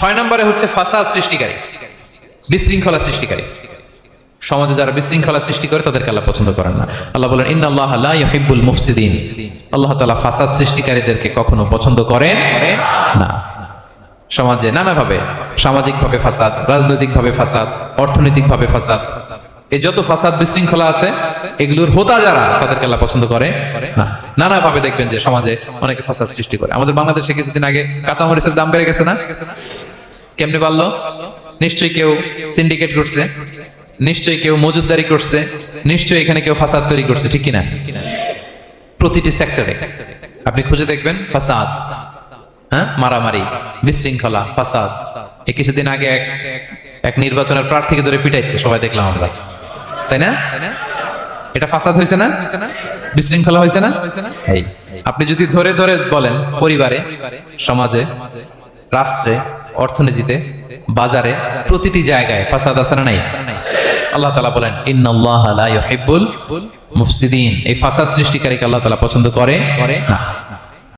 ছয় নম্বরে হচ্ছে ফাসাদ সৃষ্টিকারী, বিশৃঙ্খলা সৃষ্টিকারী। সমাজে যারা বিশৃঙ্খলা সৃষ্টি করে, তাদেরকে আল্লাহ পছন্দ করেন না। আল্লাহ বলেন ইন আল্লাহ লা ইউহিব্বুল মুফসিদিন। আল্লাহ তাআলা ফাসাদ সৃষ্টিকারীদেরকে কখনো পছন্দ করেন না। সমাজে নানাভাবে, সামাজিকভাবে ফাসাদ, রাজনৈতিকভাবে ফাসাদ, অর্থনৈতিকভাবে ফাসাদ, এই যত ফাসাদ বিশৃঙ্খলা আছে, এগুলোর হোতা যারা, তাদেরকে আল্লাহ পছন্দ করে না। নানাভাবে দেখবেন যে সমাজে অনেকে ফাসাদ সৃষ্টি করে। আমাদের বাংলাদেশে কিছুদিন আগে কাঁচামরিচের দাম বেড়ে গেছে না? কেমনে পারল? নিশ্চয়ই কেউ সিন্ডিকেট করছে, নিশ্চয়ই কেউ মজুদদারি করছে, নিশ্চয়ই এখানে কেউ ফাসাদ তৈরি করছে, ঠিক কিনা? প্রতিটি সেক্টরে আপনি খুঁজে দেখবেন, ফাসাদ হ্যাঁ? মারামারি, বিশৃঙ্খলা, ফাসাদ। এই কিছুদিন আগে এক এক নির্বাচনের প্রার্থীকে ধরে পিটাইছে, সবাই দেখলাম আমরা। তাই না? এটা ফাসাদ হয়েছে না? বিশৃঙ্খলা হয়েছে না? আপনি যদি ধরে ধরে বলেন, পরিবারে, সমাজে রাষ্ট্রে, অর্থনীতিতে, বাজারে, প্রতিটি জায়গায় ফাসাদ আসার নাই? আল্লাহ তালা বলেন ইন্নআল্লাহ মুফসিদিন। এই ফাসাদ সৃষ্টিকারীকে আল্লাহ তালা পছন্দ করে? করে না।